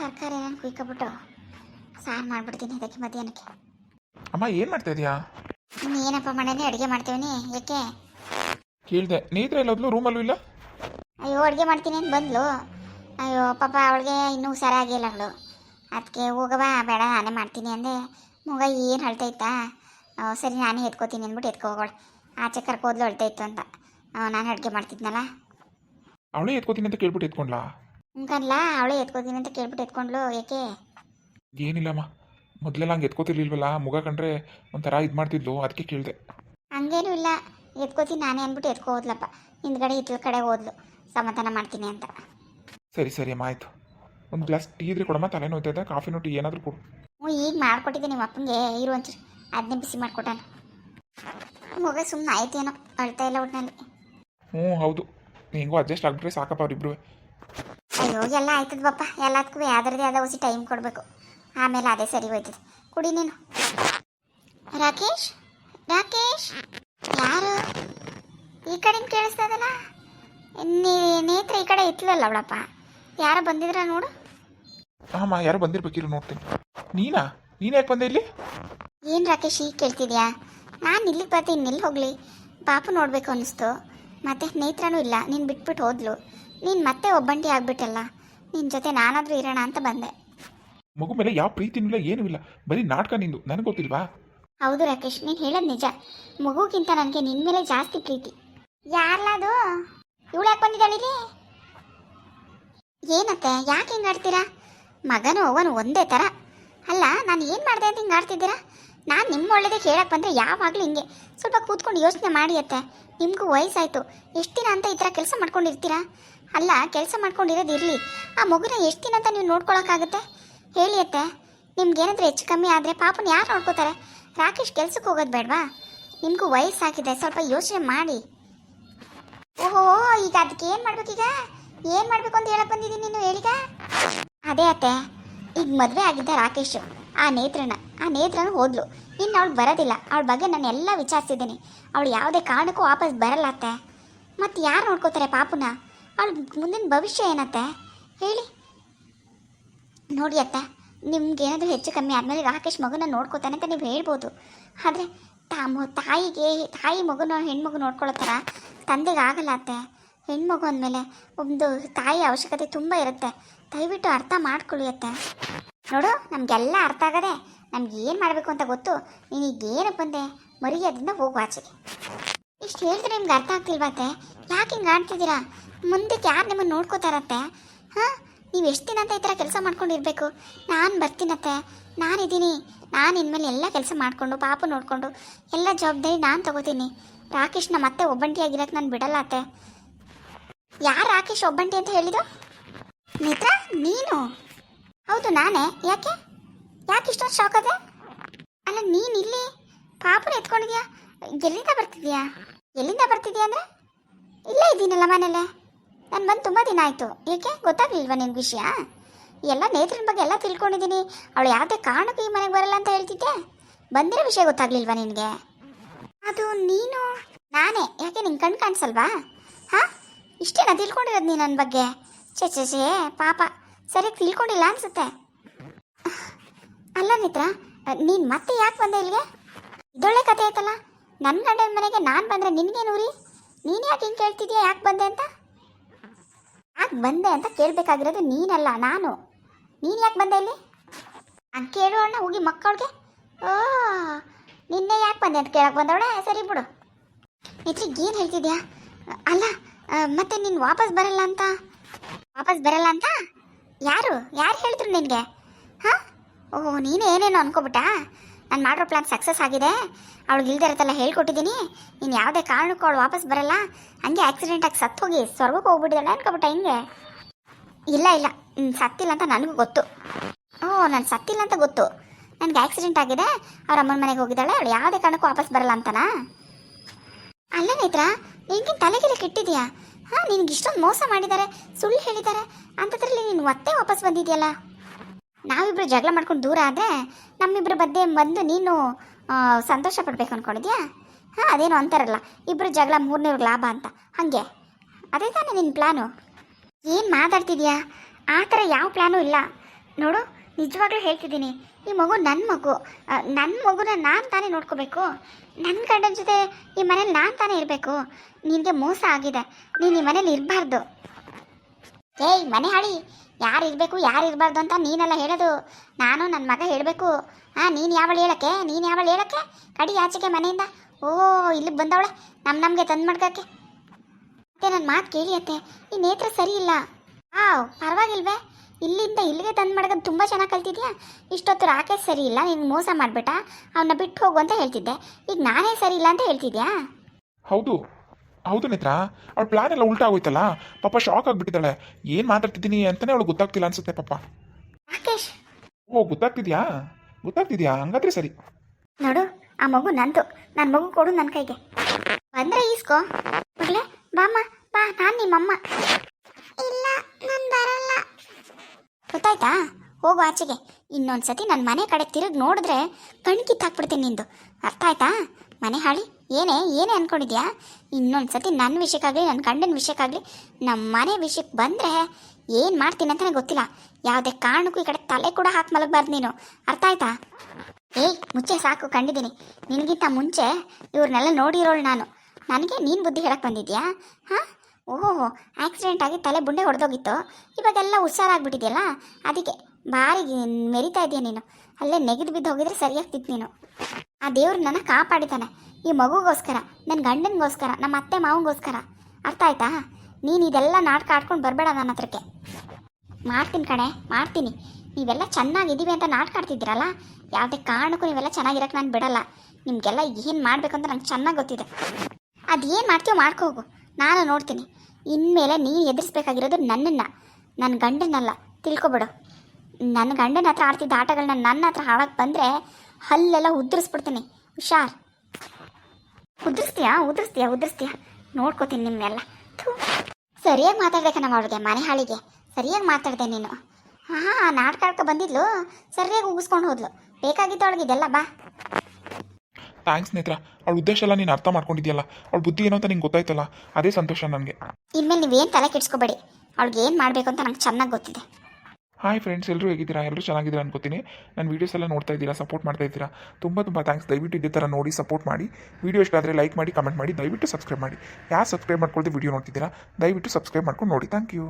ತರಕಾರಿ ಏನೇನು ಕುಯ್ಕೊಬಿಟ್ಟು ಸಾರು ಮಾಡ್ಬಿಡ್ತೀನಿ ಅದಕ್ಕೆ ಮಧ್ಯಾಹ್ನಕ್ಕೆ. ಅಮ್ಮ ಏನು ಮಾಡ್ತಾ ಇದೀಯಾ? ಏನಪ್ಪ ಮಾಡೇನಿ ಅಡುಗೆ ಮಾಡ್ತೀವಿ ಯಾಕೆ? ಕೇಳಿದೆ. ನೀತ್ರ ಎಲ್ಲೋದ್ಲು? ರೂಮಲ್ಲೂ ಇಲ್ಲ? ಅಯ್ಯೋ ಅಡುಗೆ ಮಾಡ್ತೀನಿ ಅಂತ ಬಂದ್ಲು. ಅಯ್ಯೋ ಪಾಪ ಅವಳಿಗೆ ಇನ್ನೂ ಹುಷಾರಾಗಿಲ್ಲ ಅವಳು. ಅದಕ್ಕೆ ಹೋಗವ ಬೇಡ ನಾನೇ ಮಾಡ್ತೀನಿ ಅಂದೆ. ಮಗ ಏನು ಅಳ್ತೈತಾ? ಸರಿ ನಾನೇ ಎತ್ಕೋತೀನಿ ಅಂದ್ಬಿಟ್ಟು ಎತ್ಕೊ ಹೋಗೋಳು ಆಚೆ ಕರ್ಕೋದ್ಲು ಅಳ್ತೈತು ಅಂತ. ನಾನು ಅಡುಗೆ ಮಾಡ್ತಿದ್ನಲ್ಲ? ಅವಳೇ ಎತ್ಕೋತೀನಿ ಅಂತ ಕೇಳ್ಬಿಟ್ಟು ಎತ್ಕೊಂಡ್ಲಾ? ಹಂಗಲ್ಲ ಅವಳೇ ಎತ್ಕೋತೀನಿ ಅಂತ ಕೇಳ್ಬಿಟ್ಟು ಎತ್ಕೊಂಡ್ಲು ಯಾಕೆ ಏನಿಲ್ಲಮ್ಮ ಮೊದಲೆಲ್ಲ ಹಂಗೆ ಎತ್ಕೋತಿರ್ಲಿಲ್ವಲ್ಲ ಮುಗ ಕಂಡ್ರೆ ಒಂಥರ ಇದು ಮಾಡ್ತಿದ್ಲು ಅದಕ್ಕೆ ಕೇಳಿದೆ. ಹಂಗೇನೂ ಇಲ್ಲ ಎತ್ಕೋತೀನಿ ನಾನೇ ಅಂದ್ಬಿಟ್ಟು ಎತ್ಕೊ ಹೋದ್ಲಪ್ಪ ಹಿಂದ್ಗಡೆ ಇತ್ಲ ಕಡೆ ಹೋದ್ಲು ಸಮಾಧಾನ ಮಾಡ್ತೀನಿ ಅಂತ. ಸರಿ ಸರಿ ಅಮ್ಮ ಆಯಿತು. ಒಂದು ಗ್ಲಾಸ್ ಟೀ ಇದ್ರೆ ಕೊಡಮ್ಮ ತಲೆ ನೋಯ್ತಾ ಕಾಫಿನೋ ಟೀ ಏನಾದರೂ ಕೊಡು. ಹ್ಞೂ ಈಗ ಮಾಡ್ಕೊಟ್ಟಿದ್ದೆ ನಿಮ್ಮ ಅಪ್ಪಂಗೆ ಇರು ಒಂಚೂರು ಅದನ್ನೇ ಬಿಸಿ ಮಾಡ್ಕೊಟ್ಟಾನು ಮಗ ಸುಮ್ಮನೆ ಆಯ್ತೇನೋ ಅಳ್ತಾ ಇಲ್ಲ ಒಟ್ಟಿನಲ್ಲಿ ಹ್ಞೂ ಹೌದು. ಹೆಂಗೋ ಅಡ್ಜಸ್ಟ್ ಆಗ್ಬಿಟ್ರೆ ಸಾಕಪ್ಪ ಅವ್ರಿಬ್ರು ಅಯ್ಯೋ ಎಲ್ಲ ಆಯ್ತದ ಬಪ್ಪ ಎಲ್ಲದಕ್ಕೂ ಯಾವ್ದ್ರದ್ದೇ ಆದ ಹೊಸಿ ಟೈಮ್ ಕೊಡಬೇಕು. ಆಮೇಲೆ ಅದೇ ಸರಿ ಹೋಯ್ತದೆ. ಕುಡಿ ನೀನು. ರಾಕೇಶ್? ರಾಕೇಶ್? ಯಾರು? ಈ ಕಡೆಯಿಂದ ಕೇಳಿಸ್ತದಲ್ಲ ನೀ ನೇತ್ರ ಈ ಕಡೆ ಇತ್ತಲಲ್ಲ ಅವಳಪ್ಪ. ಯಾರು ಬಂದಿದ್ರ ನೋಡು. ಹಾಂ ಯಾರು ಬಂದಿರ್ಬೇಕಿರು ನೋಡ್ತೀನಿ. ನೀನಾ? ನೀನು ಯಾಕೆ ಬಂದೆ ಇಲ್ಲಿ? ಏನು ರಾಕೇಶ್ ಈಗ ಕೇಳ್ತಿದ್ಯಾ? ನಾನು ಇಲ್ಲಿಗೆ ಬರ್ತೀನಿ ಇಲ್ಲಿ ಹೋಗಲಿ. ಪಾಪು ನೋಡಬೇಕು ಅನ್ನಿಸ್ತು. ಮತ್ತೆ ನೇತ್ರನೂ ಇಲ್ಲ ನೀನು ಬಿಟ್ಬಿಟ್ಟು ಹೋದ್ಲು. ನೀನು ಮತ್ತೆ ಒಬ್ಬಂಟಿ ಆಗ್ಬಿಟ್ಟಲ್ಲ. ನಿನ್ನ ಜೊತೆ ನಾನಾದರೂ ಇರೋಣ ಅಂತ ಬಂದೆ. ಮಗು ಮೇಲೆ ಯಾವ ಪ್ರೀತಿನೂ ಇಲ್ಲ ಏನೂ ಇಲ್ಲ. ಬರೀ ನಾಟಕ ನಿಂದು ನನಗೆ ಗೊತ್ತಿಲ್ವಾ? ಹೌದು ರಾಕೇಶ್ ನೀನು ಹೇಳೋದು ನಿಜ. ಮಗುಗಿಂತ ನನಗೆ ನಿನ್ನ ಮೇಲೆ ಜಾಸ್ತಿ ಪ್ರೀತಿ. ಯಾರಲ್ಲದು ಇವಳು ಯಾಕೆ ಬಂದಿದ್ದಾಳಿ ಏನತ್ತೆ ಯಾಕೆ ಹಿಂಗೆ ಆಡ್ತೀರಾ ಮಗನು ಅವನು ಒಂದೇ ಥರ ಅಲ್ಲ ನಾನು ಏನು ಮಾಡಿದೆ ಅಂತ ಹಿಂಗೆ ಆಡ್ತಿದ್ದೀರಾ ನಾನು ನಿಮ್ಮ ಒಳ್ಳೇದೇ ಹೇಳಕ್ಕೆ ಬಂದರೆ ಯಾವಾಗಲೂ ಹಿಂಗೆ. ಸ್ವಲ್ಪ ಕೂತ್ಕೊಂಡು ಯೋಚನೆ ಮಾಡಿ ಅತ್ತೆ. ನಿಮಗೂ ವಯಸ್ಸಾಯಿತು. ಎಷ್ಟು ದಿನ ಅಂತ ಈ ಥರ ಕೆಲಸ ಮಾಡ್ಕೊಂಡಿರ್ತೀರಾ? ಅಲ್ಲ, ಕೆಲಸ ಮಾಡ್ಕೊಂಡಿರೋದು ಇರಲಿ. ಆ ಮಗುನ ಎಷ್ಟು ದಿನ ಅಂತ ನೀವು ನೋಡ್ಕೊಳಕ್ಕಾಗುತ್ತೆ? ಹೇಳಿ ಅತ್ತೆ. ನಿಮ್ಗೇನಾದರೂ ಹೆಚ್ಚು ಕಮ್ಮಿ ಆದರೆ ಪಾಪನ ಯಾರು ನೋಡ್ಕೋತಾರೆ? ರಾಕೇಶ್ ಕೆಲ್ಸಕ್ಕೆ ಹೋಗೋದು ಬೇಡವಾ? ನಿಮಗೂ ವಯಸ್ಸಾಗಿದೆ, ಸ್ವಲ್ಪ ಯೋಚನೆ ಮಾಡಿ. ಓಹೋ, ಈಗ ಅದಕ್ಕೆ ಏನು ಮಾಡ್ಬೇಕೀಗ? ಏನು ಮಾಡಬೇಕು ಅಂತ ಹೇಳಕ್ಕೆ ಬಂದಿದ್ದೀನಿ ನೀನು ಹೇಳಿಗ? ಅದೇ ಅತ್ತೆ. ಈಗ ಮದುವೆ ಆಗಿದ್ದ ರಾಕೇಶ್, ಆ ನೇತ್ರನ. ಆ ನೇತ್ರನು ಹೋದ್ಲು. ಇನ್ನು ಅವಳು ಬರೋದಿಲ್ಲ. ಅವಳ ಬಗ್ಗೆ ನಾನು ಎಲ್ಲ ವಿಚಾರಿಸಿದ್ದೀನಿ. ಅವಳು ಯಾವುದೇ ಕಾರಣಕ್ಕೂ ವಾಪಸ್ ಬರಲ್ಲ ಅತ್ತೆ. ಮತ್ತು ಯಾರು ನೋಡ್ಕೋತಾರೆ ಪಾಪುನ? ಅವಳು ಮುಂದಿನ ಭವಿಷ್ಯ ಏನತ್ತೆ? ಹೇಳಿ. ನೋಡಿ ಅತ್ತ ನಿಮ್ಗೆ ಏನಾದರೂ ಹೆಚ್ಚು ಕಮ್ಮಿ ಆದಮೇಲೆ ರಾಕೇಶ್ ಮಗುನ ನೋಡ್ಕೋತಾನೆ ಅಂತ ನೀವು ಹೇಳ್ಬೋದು. ಆದರೆ ತಾಮ ತಾಯಿಗೆ, ತಾಯಿ ಮಗುನ ಹೆಣ್ಮಗು ನೋಡ್ಕೊಳ್ಳೋ ತಂದೆಗೆ ಆಗಲ್ಲ ಅತ್ತೆ. ಹೆಣ್ಮಗು ಅಂದಮೇಲೆ ಒಂದು ತಾಯಿ ಅವಶ್ಯಕತೆ ತುಂಬ ಇರುತ್ತೆ. ದಯವಿಟ್ಟು ಅರ್ಥ ಮಾಡ್ಕೊಳ್ಳಿ ಅತ್ತೆ. ನೋಡು, ನಮಗೆಲ್ಲ ಅರ್ಥ ಆಗದೆ ನಮ್ಗೆ ಏನು ಮಾಡಬೇಕು ಅಂತ ಗೊತ್ತು ನೀನು ಈಗ ಏನಕ್ಕೆ ಬಂದೆ? ಮರ್ಯಾದಿಂದ ಹೋಗು ಆಚೆಗೆ. ಇಷ್ಟು ಹೇಳಿದ್ರೆ ನಿಮ್ಗೆ ಅರ್ಥ ಆಗ್ತಿಲ್ವಾತೆ ಯಾಕೆ ಹಿಂಗೆ ಆಡ್ತಿದ್ದೀರಾ? ಮುಂದಕ್ಕೆ ಯಾರು ನಿಮ್ಮನ್ನು ನೋಡ್ಕೋತಾರತ್ತೆ? ಹಾಂ? ನೀವು ಎಷ್ಟು ದಿನ ಅಂತ ಈ ಥರ ಕೆಲಸ ಮಾಡ್ಕೊಂಡಿರ್ಬೇಕು? ನಾನು ಬರ್ತೀನತ್ತೆ ನಾನಿದ್ದೀನಿ ನಾನು ಇನ್ಮೇಲೆ ಎಲ್ಲ ಕೆಲಸ ಮಾಡಿಕೊಂಡು, ಪಾಪ ನೋಡಿಕೊಂಡು, ಎಲ್ಲ ಜವಾಬ್ದಾರಿ ನಾನು ತಗೋತೀನಿ. ರಾಕೇಶ್ನ ಮತ್ತೆ ಒಬ್ಬಂಟಿಯಾಗಿರಕ್ಕೆ ನಾನು ಬಿಡಲ್ಲ ಅತ್ತೆ. ಯಾರು ರಾಕೇಶ್ ಒಬ್ಬಂಟಿ ಅಂತ ಹೇಳಿದ್ದು? ಮಿತ್ರ? ನೀನು? ಹೌದು, ನಾನೇ. ಯಾಕೆ? ಯಾಕೆ ಇಷ್ಟೊಂದು ಶಾಕ್ ಅದೇ ಅಲ್ಲ, ನೀನು ಇಲ್ಲಿ ಪಾಪುನ ಎತ್ಕೊಂಡಿದ್ಯಾ? ಎಲ್ಲಿಂದ ಬರ್ತಿದ್ಯಾ? ಎಲ್ಲಿಂದ ಬರ್ತಿದ್ಯಾ ಅಂದರೆ? ಇಲ್ಲೇ ಇದ್ದೀನಲ್ಲ ಮನೇಲೆ. ನಾನು ಬಂದು ತುಂಬ ದಿನ ಆಯಿತು. ಏಕೆ? ಗೊತ್ತಾಗ್ಲಿಲ್ವಾ ನಿಮ್ಮ ವಿಷಯ? ಎಲ್ಲ ನೇತ್ರನ ಬಗ್ಗೆ ಎಲ್ಲ ತಿಳ್ಕೊಂಡಿದ್ದೀನಿ. ಅವಳು ಯಾವುದೇ ಕಾರಣಕ್ಕೂ ಈ ಮನೆಗೆ ಬರಲ್ಲ ಅಂತ ಹೇಳ್ತಿದ್ದೆ. ಬಂದಿರೋ ವಿಷಯ ಗೊತ್ತಾಗ್ಲಿಲ್ವಾ ನಿನಗೆ? ಅದು ನೀನು, ನಾನೇ. ಯಾಕೆ ನಿಂಗೆ ಕಣ್ ಕಾಣಿಸಲ್ವಾ? ಹಾಂ? ಇಷ್ಟೇನಾ ತಿಳ್ಕೊಂಡಿರೋದು ನೀನು ನನ್ನ ಬಗ್ಗೆ? ಛೇ ಛೇ ಛೇ, ಪಾಪ. ಸರಿಯಾಗಿ ತಿಳ್ಕೊಂಡಿಲ್ಲ ಅನ್ಸುತ್ತೆ. ಅಲ್ಲ ಮಿತ್ರ, ನೀನು ಮತ್ತೆ ಯಾಕೆ ಬಂದೆ ಇಲ್ಲಿಗೆ? ಇದೊಳ್ಳೆ ಕತೆ ಆಯ್ತಲ್ಲ. ನನ್ನ ಗಂಡನ ಮನೆಗೆ ನಾನು ಬಂದರೆ ನಿನಗೇನು ರೀ ನೀನು ಯಾಕೆ ಹಿಂಗೆ ಕೇಳ್ತಿದ್ಯಾ ಯಾಕೆ ಬಂದೆ ಅಂತ? ಯಾಕೆ ಬಂದೆ ಅಂತ ಕೇಳಬೇಕಾಗಿರೋದು ನೀನಲ್ಲ, ನಾನು. ನೀನು ಯಾಕೆ ಬಂದೆ ಇಲ್ಲಿ? ನಾನು ಕೇಳೋಣ ಹೋಗಿ ಮಕ್ಕಳಿಗೆ, ಓ, ನಿನ್ನೆ ಯಾಕೆ ಬಂದೆ ಅಂತ ಕೇಳಕ್ಕೆ ಬಂದವಳೆ? ಸರಿ ಬಿಡು. ಮಿತ್ರಿಗೆ ಏನು ಹೇಳ್ತಿದ್ಯಾ? ಅಲ್ಲ, ಮತ್ತೆ ನೀನು ವಾಪಸ್ ಬರಲ್ಲ ಅಂತ? ವಾಪಸ್ ಬರಲ್ಲ ಅಂತ? ಯಾರು? ಯಾರು ಹೇಳಿದ್ರು ನಿನಗೆ? ಹಾಂ? ಓಹ್, ನೀನು ಏನೇನು ಅನ್ಕೋಬಿಟ್ಟಾ? ನಾನು ಮಾಡಿರೋ ಪ್ಲಾನ್ ಸಕ್ಸಸ್ ಆಗಿದೆ. ಅವಳಿಗೆ ಇಲ್ದಿರತ್ತಲ್ಲ ಹೇಳ್ಕೊಟ್ಟಿದ್ದೀನಿ ನೀನು ಯಾವುದೇ ಕಾರಣಕ್ಕೂ ಅವಳು ವಾಪಸ್ ಬರಲ್ಲ. ಹಂಗೆ ಆಕ್ಸಿಡೆಂಟಾಗಿ ಸತ್ತು ಹೋಗಿ ಸ್ವರ್ಗಕ್ಕೆ ಹೋಗ್ಬಿಟ್ಟಿದ್ದಾಳೆ ಅನ್ಕೊಬಿಟ್ಟ ಹಿಂಗೆ? ಇಲ್ಲ ಇಲ್ಲ. ಹ್ಞೂ ಸತ್ತಿಲ್ಲ ಅಂತ ನನಗೂ ಗೊತ್ತು. ಓಹ್, ನಾನು ಸತ್ತಿಲ್ಲ ಅಂತ ಗೊತ್ತು. ನನಗೆ ಆಕ್ಸಿಡೆಂಟ್ ಆಗಿದೆ. ಅವ್ರ ಅಮ್ಮನ ಮನೆಗೆ ಹೋಗಿದ್ದಾಳೆ. ಅವಳು ಯಾವುದೇ ಕಾರಣಕ್ಕೂ ವಾಪಸ್ ಬರಲ್ಲ ಅಂತನಾ? ಅಲ್ಲ ನೇತ್ರ, ನಿನ್ಗಿನ ತಲೆಗೆಲ್ಲ ಕೆಟ್ಟಿದ್ಯಾ? ಹಾಂ, ನಿನ್ಗೆ ಇಷ್ಟೊಂದು ಮೋಸ ಮಾಡಿದ್ದಾರೆ ಸುಳ್ಳು ಹೇಳಿದ್ದಾರೆ ಅಂಥದ್ರಲ್ಲಿ ನೀನು ಮತ್ತೆ ವಾಪಸ್ ಬಂದಿದೆಯಲ್ಲ? ನಾವಿಬ್ರು ಜಗಳ ಮಾಡ್ಕೊಂಡು ದೂರ ಆದರೆ ನಮ್ಮಿಬ್ರ ಬದ್ದೆ ಬಂದು ನೀನು ಸಂತೋಷ ಪಡ್ಬೇಕು ಅಂದ್ಕೊಂಡಿದ್ಯಾ ಹಾಂ, ಅದೇನು ಅಂತಾರಲ್ಲ ಇಬ್ಬರು ಜಗಳ ಮೂರನೇವ್ರಿಗೆ ಲಾಭ ಅಂತ. ಹಾಗೆ. ಅದೇ ತಾನೇ ನಿನ್ನ ಪ್ಲ್ಯಾನು ಏನು ಮಾತಾಡ್ತಿದ್ಯಾ? ಆ ಥರ ಯಾವ ಪ್ಲ್ಯಾನು ಇಲ್ಲ. ನೋಡು, ನಿಜವಾಗ್ಲೂ ಹೇಳ್ತಿದ್ದೀನಿ ಈ ಮಗು ನನ್ನ ಮಗು. ನನ್ನ ಮಗುನ ನಾನು ತಾನೇ ನೋಡ್ಕೋಬೇಕು? ನನ್ನ ಗಂಡನ ಜೊತೆ ಈ ಮನೇಲಿ ನಾನು ತಾನೇ ಇರಬೇಕು? ನಿನಗೆ ಮೋಸ ಆಗಿದೆ. ನೀನು ಈ ಮನೇಲಿ ಇರಬಾರ್ದು. ಏಯ್, ಮನೆ ಹಾಳಿ. ಯಾರು ಇರಬೇಕು, ಯಾರು ಇರಬಾರ್ದು ಅಂತ ನೀನೆಲ್ಲ ಹೇಳೋದು. ನಾನು ನನ್ನ ಮಗ ಹೇಳಬೇಕು. ಹಾಂ ನೀನು ಯಾವಳು ಹೇಳಕ್ಕೆ? ನೀನು ಯಾವಳು ಹೇಳಕ್ಕೆ? ಕಡಿ ಆಚೆಗೆ ಮನೆಯಿಂದ. ಓ, ಇಲ್ಲಿಗೆ ಬಂದವಳೆ. ನಮ್ಮ ನಮಗೆ ತಂದು ಮಾಡ್ಕಕ್ಕೆ. ಮತ್ತೆ ನನ್ನ ಮಾತು ಕೇಳಿ ಅತ್ತೆ. ಈ ನೇತ್ರ ಸರಿ ಇಲ್ಲ. ಹಾವ್ ಪರವಾಗಿಲ್ವೇ? ಇಲ್ಲಿಂದ ಇಲ್ಲಿಗೆ ತಂದು ಮಾಡ್ಕೊಂಡು ತುಂಬ ಚೆನ್ನಾಗಿ ಕಲ್ತಿದ್ಯಾ? ಇಷ್ಟೊತ್ತು ರಾಕೇಶ್ ಸರಿ ಇಲ್ಲ ನೀನು ಮೋಸ ಮಾಡಿಬಿಟ್ಟ ಅವನ್ನ ಬಿಟ್ಟು ಹೋಗು ಅಂತ ಹೇಳ್ತಿದ್ದೆ. ಈಗ ನಾನೇ ಸರಿ ಇಲ್ಲ ಅಂತ ಹೇಳ್ತಿದ್ಯಾ? ಹೌದು. ಹೌದು ನೇತ್ರ ಅವಳ ಪ್ಲಾನ್ ಎಲ್ಲ ಉಲ್ಟಾ ಆಗೋಯ್ತಲ್ಲ? ಪಾಪ ಶಾಕ್ ಆಗಿಬಿಟ್ಟಿದ್ದಾಳೆ. ಏನು ಮಾತಾಡ್ತಿದ್ದೀನಿ ಅಂತಲೇ ಅವಳು ಗೊತ್ತಾಗ್ತಿಲ್ಲ ಅನ್ಸುತ್ತೆ ಪಾಪ. ರಾಕೇಶ್! ಓ ಗೊತ್ತಾಗ್ತಿದ್ಯಾ? ಗೊತ್ತಾಗ್ತಿದ್ಯಾ? ಹಂಗಾದ್ರೆ ಸರಿ. ನೋಡು ಆ ಮಗು ನಂದು. ನನ್ನ ಮಗು ಕೊಡು ನನ್ನ ಕೈಗೆ. ಬಂದ್ರೆ ಈಸ್ಕೋ. ಮಗಳೇ ಬಾಮ್ಮ ಬಾ ನಾನು ನಿಮ್ಮಮ್ಮ. ಇಲ್ಲ ನಾನು ಬರಲ್ಲ. ಗೊತ್ತಾಯ್ತಾ? ಹೋಗು ಆಚೆಗೆ. ಇನ್ನೊಂದ್ಸತಿ ನನ್ನ ಮನೆ ಕಡೆ ತಿರುಗಿ ನೋಡಿದ್ರೆ ಕಣ್ ಕಿತ್ತಾಕ್ಬಿಡ್ತೀನಿ ನಿಂದು. ಅರ್ಥ ಆಯ್ತಾ? ಮನೆ ಹಾಳಿ? ಏನೇ? ಏನೇ ಅನ್ಕೊಂಡಿದ್ಯಾ? ಇನ್ನೊಂದ್ಸತಿ ನನ್ನ ವಿಷಯಕ್ಕಾಗಲಿ ನನ್ನ ಗಂಡನ ವಿಷಯಕ್ಕಾಗಲಿ ನಮ್ಮ ಮನೆ ವಿಷಯಕ್ಕೆ ಬಂದರೆ ಏನು ಮಾಡ್ತೀನಿ ಅಂತಲೇ ಗೊತ್ತಿಲ್ಲ. ಯಾವುದೇ ಕಾರಣಕ್ಕೂ ಈ ಕಡೆ ತಲೆ ಕೂಡ ಹಾಕಿ ಮಲಗಬಾರ್ದು ನೀನು. ಅರ್ಥ ಆಯ್ತಾ? ಏಯ್, ಮುಚ್ಚೆ ಸಾಕು, ಕಂಡಿದ್ದೀನಿ. ನಿನಗಿಂತ ಮುಂಚೆ ಇವ್ರನ್ನೆಲ್ಲ ನೋಡಿರೋಳು ನಾನು. ನನಗೆ ನೀನು ಬುದ್ಧಿ ಹೇಳಕ್ಕೆ ಬಂದಿದ್ಯಾ? ಹಾಂ? ಓಹೋ ಆಕ್ಸಿಡೆಂಟ್ ಆಗಿ ತಲೆ ಬುಂಡೆ ಹೊಡೆದೋಗಿತ್ತು ಇವಾಗೆಲ್ಲ ಹುಷಾರಾಗ್ಬಿಟ್ಟಿದೆಯಲ್ಲ? ಅದಕ್ಕೆ ಭಾರಿ ಮೆರಿತಾ ಇದೆಯಾ ನೀನು? ಅಲ್ಲೇ ನೆಗೆದು ಬಿದ್ದು ಹೋಗಿದ್ರೆ ಸರಿಯಾಗ್ತಿತ್ತು ನೀನು. ಆ ದೇವ್ರು ನನ್ನ ಕಾಪಾಡಿದ್ದಾನೆ. ಈ ಮಗುಗೋಸ್ಕರ ನನ್ನ ಗಂಡನಿಗೋಸ್ಕರ, ನಮ್ಮ ಅತ್ತೆ ಮಾವಂಗೋಸ್ಕರ. ಅರ್ಥ ಆಯ್ತಾ? ನೀನು ಇದೆಲ್ಲ ನಾಟಕ ಆಡ್ಕೊಂಡು ಬರಬೇಡ ನನ್ನ ಹತ್ರಕ್ಕೆ. ಮಾಡ್ತೀನಿ ಕಣೆ, ಮಾಡ್ತೀನಿ. ನೀವೆಲ್ಲ ಚೆನ್ನಾಗಿದ್ದೀವಿ ಅಂತ ನಾಟಕ ಆಡ್ತಿದ್ದೀರಲ್ಲ? ಯಾವುದೇ ಕಾರಣಕ್ಕೂ ನೀವೆಲ್ಲ ಚೆನ್ನಾಗಿರೋಕ್ಕೆ ನಾನು ಬಿಡಲ್ಲ. ನಿಮಗೆಲ್ಲ ಏನು ಮಾಡಬೇಕಂತ ಅಂತ ನಂಗೆ ಚೆನ್ನಾಗಿ ಗೊತ್ತಿದೆ. ಅದೇನು ಮಾಡ್ತೀವೋ ಮಾಡ್ಕೋಗು. ನಾನು ನೋಡ್ತೀನಿ. ಇನ್ಮೇಲೆ ನೀನು ಎದುರಿಸ್ಬೇಕಾಗಿರೋದು ನನ್ನನ್ನು ನನ್ನ ಗಂಡನಲ್ಲ. ತಿಳ್ಕೊಬಿಡು. ನನ್ನ ಗಂಡನ ಹತ್ರ ಆಡ್ತಿದ್ದ ಆಟಗಳನ್ನ ನನ್ನ ಹತ್ರ ಹಾಳಕ್ಕೆ ಬಂದರೆ ಹಲ್ಲೆಲ್ಲ ಉದುರಿಸ್ಬಿಡ್ತೀನಿ. ಹುಷಾರ್. ಉದ್ರಿಸ್ತೀಯಾ? ಉದ್ರಿಸ್ತೀಯಾ? ಉದ್ರಿಸ್ತೀಯಾ? ನೋಡ್ಕೋತೀನಿ ನಿಮ್ಮೆಲ್ಲ ಸರಿಯಾಗಿ ಮಾತಾಡ್ಬೇಕನ್ನ ಮಾಡಿದೆ ಮನೆ ಹಾಳಿಗೆ. ಸರಿಯಾಗಿ ಮಾತಾಡಿದೆ ನೀನು. ಹಾಂ ನಾಟಕ ಬಂದಿದ್ಲು? ಸರಿಯಾಗಿ ಉಗಿಸ್ಕೊಂಡು ಹೋದ್ಲು. ಬೇಕಾಗಿತ್ತು ಅವಳಿಗೆ ಇದೆಲ್ಲ ಬಾ. ಥ್ಯಾಂಕ್ಸ್ ನೇತ್ರ ಅವಳ ಉದ್ದೇಶ ಎಲ್ಲ ನೀನು ಅರ್ಥ ಮಾಡ್ಕೊಂಡಿದ್ಯಲ್ಲ? ಅವಳ ಬುದ್ಧಿ ಏನೋ ಅಂತ ನಿಂಗೆ ಗೊತ್ತಾಯ್ತಲ್ಲ? ಅದೇ ಸಂತೋಷ ನನಗೆ. ಇನ್ಮೇಲೆ ನೀವೇನು ತಲೆ ಕೆಡಿಸ್ಕೋಬೇಡಿ. ಅವಳಿಗೆ ಏನು ಮಾಡಬೇಕು ಅಂತ ನಂಗೆ ಚೆನ್ನಾಗಿ ಗೊತ್ತಿದೆ. ಹಾಯ್ ಫ್ರೆಂಡ್ಸ್ ಎಲ್ಲರೂ ಹೇಗಿದ್ದೀರಾ? ಎಲ್ಲರೂ ಚೆನ್ನಾಗಿದ್ದೀರಾ ಅನ್ಕೋತೀನಿ. ನನ್ನ ವೀಡಿಯೋಸ್ ಎಲ್ಲ ನೋಡ್ತಾ ಇದ್ದೀರಾ? ಸಪೋರ್ಟ್ ಮಾಡ್ತಾ ಇದ್ದೀರಾ? ತುಂಬ ತುಂಬ ಥ್ಯಾಂಕ್ಸ್ ದಯವಿಟ್ಟು ಇದೇ ಥರ ನೋಡಿ ಸಪೋರ್ಟ್ ಮಾಡಿ. ವೀಡಿಯೋ ಇಷ್ಟ ಆದರೆ ಲೈಕ್ ಮಾಡಿ ಕಮೆಂಟ್ ಮಾಡಿ. ದಯವಿಟ್ಟು ಸಬ್ಸ್ಕ್ರೈಬ್ ಮಾಡಿ. ಯಾರು ಸಬ್ಸ್ಕ್ರೈಬ್ ಮಾಡ್ಕೊಳ್ದೆ ವೀಡಿಯೋ ನೋಡ್ತಿದ್ದೀರಾ? ದಯವಿಟ್ಟು ಸಬ್ಸ್ಕ್ರೈಬ್ ಮಾಡ್ಕೊಂಡು ನೋಡಿ. Thank you